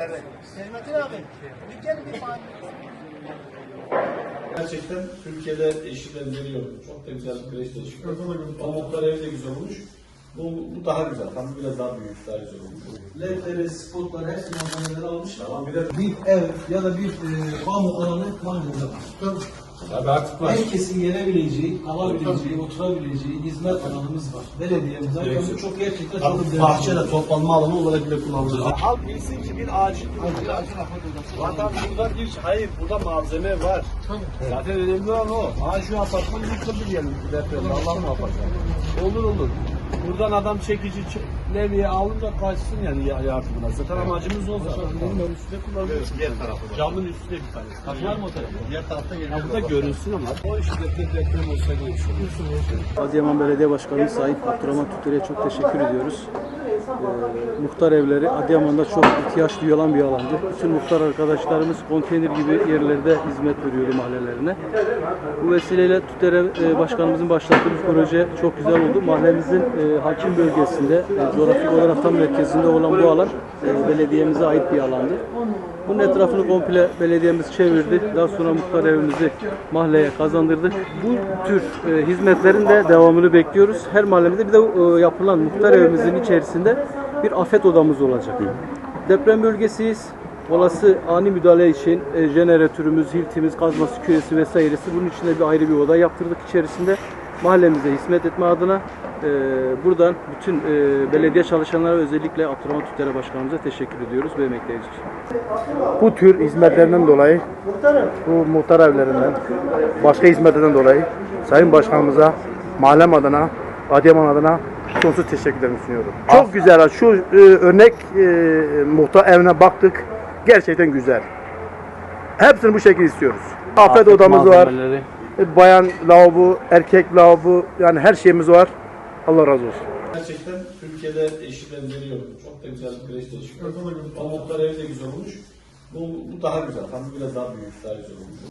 hizmetleri. Metin abi, dükkanı bir mahalle. Gerçekten Türkiye'de eşi benzeri yok. Çok da güzel bir kreş çalışıyor. Pamuklar ev de güzel olmuş. Bu, bu daha güzel. Tabii biraz daha büyük, daha güzel olmuş. ledleri, spotları, hepsi malzemeleri almışlar. Tamam bir de Bir ev ya da bir e, kamu alanı var. Tabii artık var. Herkesin gelebileceği, alabileceği, oturabileceği hizmet alanımız var. Belediyemiz zaten çok gerçekten çok güzel. Bahçede toplanma alanı olarak bile kullanılır. Halk bilsin ki bir ağacın bir ağacın Zaten burada bir hayır burada malzeme var. Zaten önemli olan o. Ha şu apartman yıkıldı diyelim depremde Allah muhafaza. Olur olur. Buradan adam çekici levye alınca kaçsın yani ya- yardımına. Zaten amacımız o zaten. Bunun üstüne kullanıyoruz. Diğer tarafı. Camın üstüne bir tane. Kapı var mı o tarafta? Diğer tarafta geliyor. Ya burada görünsün ama. O işte deprem, deprem olsa görünsün. Adıyaman Belediye Başkanı Sayın Abdurrahman Tütür'e çok teşekkür ediyoruz. Ee, muhtar evleri Adıyaman'da çok ihtiyaç duyulan bir alandı. Bütün muhtar arkadaşlarımız konteyner gibi yerlerde hizmet veriyordu mahallelerine. Bu vesileyle Tüter Ev- e, Başkanımızın başlattığı bir proje çok güzel oldu. Mahallemizin e, hakim bölgesinde, e, coğrafik olarak tam merkezinde olan bu alan e, belediyemize ait bir alandı. Bunun etrafını komple belediyemiz çevirdi. Daha sonra muhtar evimizi mahalleye kazandırdık. Bu tür e, hizmetlerin de devamını bekliyoruz. Her mahallemizde bir de e, yapılan muhtar evimizin içerisinde bir afet odamız olacak. Deprem bölgesiyiz. Olası ani müdahale için e, jeneratörümüz, hiltimiz, kazması, küresi vesairesi bunun içinde bir ayrı bir oda yaptırdık içerisinde. Mahallemize hizmet etme adına e, buradan bütün e, belediye çalışanlara özellikle Abdurrahman Tütere Başkanımıza teşekkür ediyoruz ve emekleyiz. bu tür hizmetlerinden dolayı, bu muhtar evlerinden, başka hizmetlerden dolayı Sayın Başkanımıza, mahallem adına, Adıyaman adına sonsuz teşekkürlerimi sunuyorum. Çok güzel. Şu e, örnek e, muhtar evine baktık. Gerçekten güzel. Hepsini bu şekilde istiyoruz. Afet, odamız var. E, Bayan lavabo, erkek lavabo yani her şeyimiz var. Allah razı olsun. Gerçekten Türkiye'de eşi benzeri yok. Çok da güzel bir kreş çalışıyor. Pamuklar ev de güzel olmuş. Bu, bu daha güzel. Tabii biraz daha büyük, daha güzel olmuş.